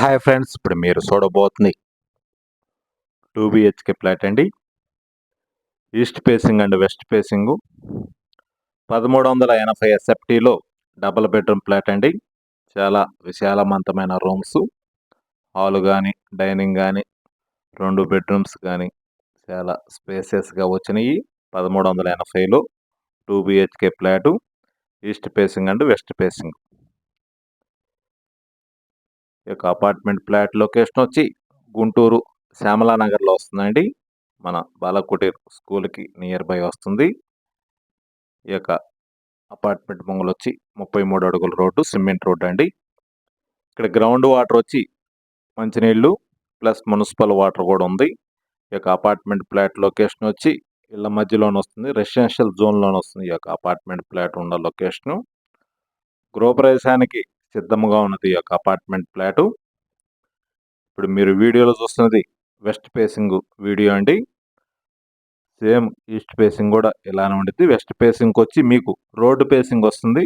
Hi friends ఇప్పుడు మీరు చూడబోతుంది టూ బిహెచ్కే ఫ్లాట్ అండి. East facing and west facing పదమూడు వందల ఎనభై ఎస్ఎఫ్టీలో డబుల్ బెడ్రూమ్ ఫ్లాట్ అండి. చాలా విశాలవంతమైన రూమ్స్ హాల్ కానీ డైనింగ్ కానీ రెండు బెడ్రూమ్స్ కానీ చాలా స్పేసెస్గా వచ్చినాయి. పదమూడు వందల ఎనభైలో two BHK flat east facing and west facing ఈ యొక్క అపార్ట్మెంట్ ఫ్లాట్ లొకేషన్ వచ్చి గుంటూరు శ్యామలా నగర్లో వస్తుందండి. మన బాలకుటీర్ స్కూల్కి నియర్ బై వస్తుంది. ఈ యొక్క అపార్ట్మెంట్ మొంగలు వచ్చి ముప్పై మూడు అడుగుల రోడ్డు సిమెంట్ రోడ్డు అండి. ఇక్కడ గ్రౌండ్ వాటర్ వచ్చి మంచినీళ్ళు ప్లస్ మున్సిపల్ వాటర్ కూడా ఉంది. ఈ యొక్క అపార్ట్మెంట్ ఫ్లాట్ లొకేషన్ వచ్చి ఇళ్ళ మధ్యలోనే వస్తుంది. రెసిడెన్షియల్ జోన్లోనే వస్తుంది ఈ యొక్క అపార్ట్మెంట్ ఫ్లాట్ ఉన్న లొకేషను గృహప్రవేశానికి సిద్ధంగా ఉన్నది ఈ యొక్క అపార్ట్మెంట్ ఫ్లాటు. ఇప్పుడు మీరు వీడియోలో చూస్తున్నది వెస్ట్ ఫేసింగ్ వీడియో అండి. సేమ్ ఈస్ట్ ఫేసింగ్ కూడా ఇలానే ఉండిద్ది. వెస్ట్ ఫేసింగ్కి వచ్చి మీకు రోడ్డు ఫేసింగ్ వస్తుంది.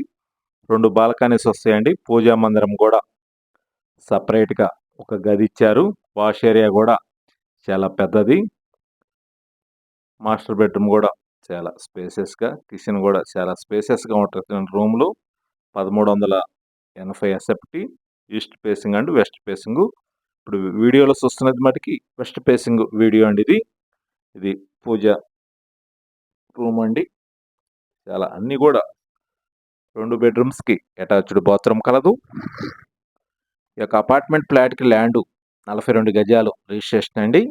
రెండు బాల్కనీస్ వస్తాయండి. పూజా మందిరం కూడా సపరేట్గా ఒక గది ఇచ్చారు. వాష్ ఏరియా కూడా చాలా పెద్దది. మాస్టర్ బెడ్రూమ్ కూడా చాలా స్పేసెస్గా కిచెన్ కూడా చాలా స్పేసెస్గా ఉంటుంది. రూమ్లు పదమూడు వందల ఎనభై SFT east facing and west facing. ఇప్పుడు వీడియోలో చూస్తున్నది మటుకి వెస్ట్ ఫేసింగ్ వీడియో అండి ఇది. ఇది పూజ రూమ్ అండి. చాలా అన్నీ కూడా రెండు బెడ్రూమ్స్కి అటాచ్డ్ బాత్రూమ్ కలదు. ఈ యొక్క అపార్ట్మెంట్ ఫ్లాట్కి ల్యాండ్ నలభై రెండు గజాలు రిజిస్ట్రేషన్ అండి.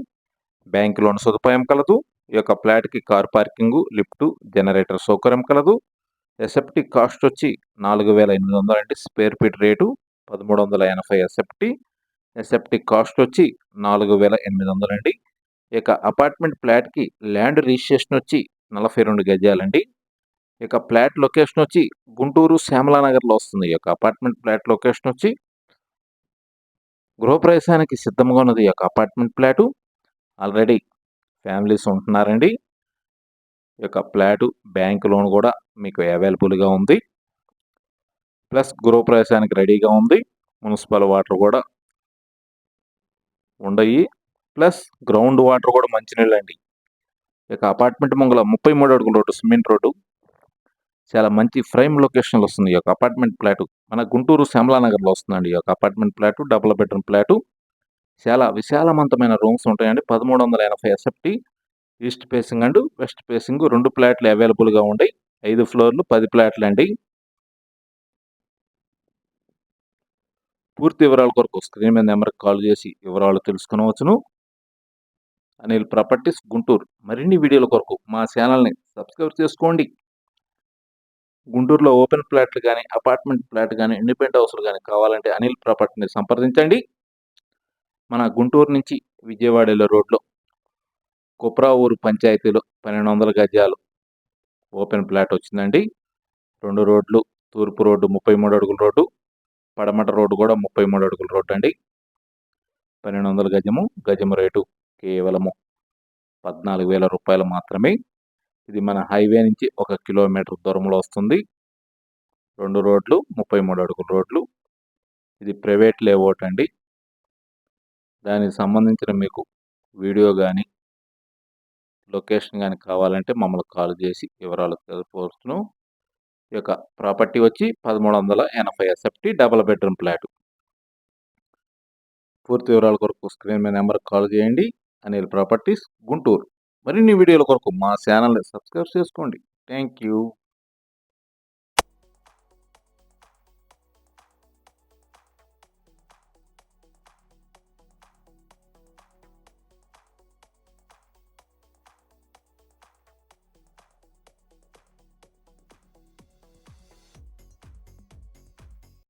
బ్యాంక్ లోన్ సదుపాయం కలదు. ఈ యొక్క ఫ్లాట్కి కార్ పార్కింగ్ లిఫ్ట్ జనరేటర్ సౌకర్యం కలదు. ఎసెప్టీ కాస్ట్ వచ్చి నాలుగు వేల ఎనిమిది వందలు అంటే స్క్వేర్ ఫీట్ రేటు పదమూడు వందల ఎనభై ఎసెప్టీ ఎసెప్టిక్ కాస్ట్ వచ్చి నాలుగు వేల ఎనిమిది వందలు అండి. ఇక అపార్ట్మెంట్ ఫ్లాట్కి ల్యాండ్ రిజిస్ట్రేషన్ వచ్చి నలభై రెండు గజాలండి. ఇక ఫ్లాట్ లొకేషన్ వచ్చి గుంటూరు శ్యామలానగర్లో వస్తుంది. ఈ యొక్క అపార్ట్మెంట్ ఫ్లాట్ లొకేషన్ వచ్చి గృహప్రవేశానికి సిద్ధంగా ఉన్నది ఈ యొక్క అపార్ట్మెంట్ ఫ్లాటు ఆల్రెడీ ఫ్యామిలీస్ ఉంటున్నారండి. యొక్క ప్లాటు బ్యాంక్ లోన్ కూడా మీకు అవైలబుల్గా ఉంది. ప్లస్ గృహప్రవేశానికి రెడీగా ఉంది. మున్సిపల్ వాటర్ కూడా ఉండయి. ప్లస్ గ్రౌండ్ వాటర్ కూడా మంచినీళ్ళు అండి ఇక అపార్ట్మెంట్ ముంగల ముప్పై మూడు అడుగుల రోడ్డు సిమెంట్ రోడ్డు. చాలా మంచి ఫ్రైమ్ లొకేషన్లో వస్తుంది ఈ యొక్క అపార్ట్మెంట్ ప్లాటు. మన గుంటూరు శ్యామలానగర్లో వస్తుందండి ఈ యొక్క apartment flat double bedroom flat. చాలా విశాలవంతమైన రూమ్స్ ఉంటాయండి. పదమూడు వందల ఎనభై SFT. East facing and west facing రెండు ఫ్లాట్లు అవైలబుల్గా ఉంటాయి ఐదు ఫ్లోర్లు పది ఫ్లాట్లు అండి. పూర్తి వివరాల కొరకు స్క్రీన్ మీద నెంబర్కి కాల్ చేసి వివరాలు తెలుసుకునవచ్చును. అనిల్ ప్రాపర్టీస్ గుంటూరు. మరిన్ని వీడియోల కొరకు మా ఛానల్ని సబ్స్క్రైబ్ చేసుకోండి. గుంటూరులో ఓపెన్ ఫ్లాట్లు కానీ అపార్ట్మెంట్ ఫ్లాట్ కానీ ఇండిపెండెంట్ హౌస్లు కానీ కావాలంటే అనిల్ ప్రాపర్టీని సంప్రదించండి. మన గుంటూరు నుంచి విజయవాడ రోడ్లో కుప్రా ఊరు పంచాయతీలో పన్నెండు వందల గజాలు. ఓపెన్ ప్లాట్ వచ్చిందండి. రెండు రోడ్లు తూర్పు రోడ్డు ముప్పై మూడు అడుగుల రోడ్డు పడమట రోడ్డు కూడా ముప్పై మూడు అడుగుల రోడ్డు అండి. పన్నెండు వందల గజము గజము రేటు కేవలము పద్నాలుగు వేల రూపాయలు మాత్రమే. ఇది మన హైవే నుంచి ఒక కిలోమీటర్ దూరంలో వస్తుంది. రెండు రోడ్లు ముప్పై మూడు అడుగుల రోడ్లు. ఇది ప్రైవేట్ లేఅవుట్ అండి. దానికి సంబంధించిన మీకు వీడియో కానీ లొకేషన్ కానీ కావాలంటే మమ్మల్ని కాల్ చేసి వివరాలు తెలుపుతున్నాం ఈ యొక్క ప్రాపర్టీ వచ్చి పదమూడు వందల ఎనభై ఎస్ఎఫ్టీ డబల్ బెడ్రూమ్ ఫ్లాట్. పూర్తి వివరాల కొరకు స్క్రీన్ మీద నెంబర్ కాల్ చేయండి. అనిల్ ప్రాపర్టీస్ గుంటూరు. మరిన్ని వీడియోల కొరకు మా ఛానల్ని సబ్స్క్రైబ్ చేసుకోండి. Thank you